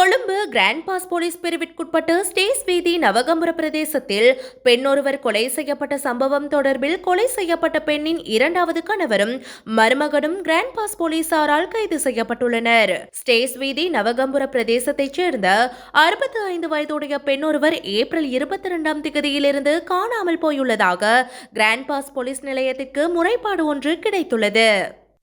Colombo grand pass police பிரிவிற்குட்பட்ட Stace வீதி நவகம்புர பிரதேசத்தில் பெண் ஒருவர் கொலை செய்யப்பட்ட சம்பவம் தொடர்பில் கொலை செய்யப்பட்ட பெண்ணின் இரண்டாவது கணவரும் மருமகனும் கிராண்ட் பாஸ் போலீசாரால் கைது செய்யப்பட்டுள்ளனர். ஸ்டேஸ் வீதி நவகம்புர பிரதேசத்தைச் சேர்ந்த அறுபத்தி ஐந்து வயதுடைய பெண் ஒருவர் ஏப்ரல் இருபத்தி இரண்டாம் திகதியிலிருந்து காணாமல் போயுள்ளதாக கிராண்ட் பாஸ் போலீஸ் நிலையத்திற்கு முறைப்பாடு ஒன்று கிடைத்துள்ளது.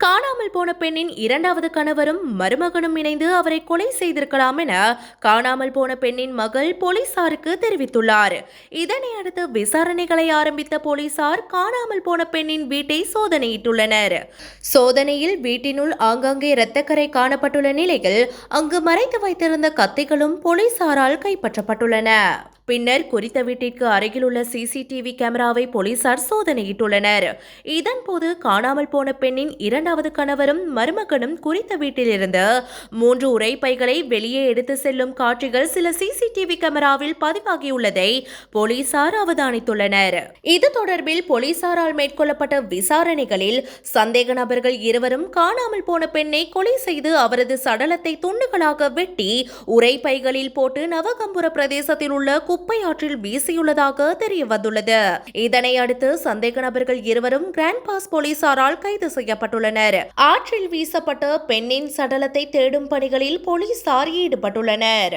காணாமல் போன பெண்ணின் இரண்டாவது கணவரும் மருமகனும் இணைந்து அவரை கொலை செய்திருக்கலாம் என காணாமல் போன பெண்ணின் மகள் போலீசாருக்கு தெரிவித்துள்ளார். இதனை அடுத்து விசாரணைகளை ஆரம்பித்த போலீசார் காணாமல் போன பெண்ணின் வீட்டை சோதனையிட்டுள்ளனர். சோதனையில் வீட்டினுள் ஆங்காங்கே இரத்தக்கரை காணப்பட்டுள்ள நிலையில் அங்கு மறைத்து வைத்திருந்த கத்திகளும் போலீசாரால் கைப்பற்றப்பட்டுள்ளன. பின்னர் குறித்த வீட்டிற்கு அருகிலுள்ள சிசிடிவி கேமராவை போலீசார் சோதனையிட்டுள்ளனர். இதன்போது காணாமல் போன பெண்ணின் இரண்டாவது கணவரும் மருமகனும் குறித்த வீட்டிலிருந்து மூன்று உரைப்பைகளை வெளியே எடுத்து செல்லும் காட்சிகள் சில சிசிடிவி கேமராவில் பதிவாகியுள்ளதை போலீசார் அவதானித்துள்ளனர். இது தொடர்பில் போலீசாரால் மேற்கொள்ளப்பட்ட விசாரணைகளில் சந்தேக நபர்கள் இருவரும் காணாமல் போன பெண்ணை கொலை செய்து அவரது சடலத்தை துண்டுகளாக வெட்டி உரைப்பைகளில் போட்டு நவகம்புர பிரதேசத்தில் உள்ள குப்பை ஆற்றில் வீசியுள்ளதாக தெரிய வந்துள்ளது இதனை அடுத்து சந்தேக நபர்கள் இருவரும் கிராண்ட் பாஸ் போலீசாரால் கைது செய்யப்பட்டுள்ளனர். ஆற்றில் வீசப்பட்ட பெண்ணின் சடலத்தை தேடும் பணிகளில் போலீசார் ஈடுபட்டுள்ளனர்.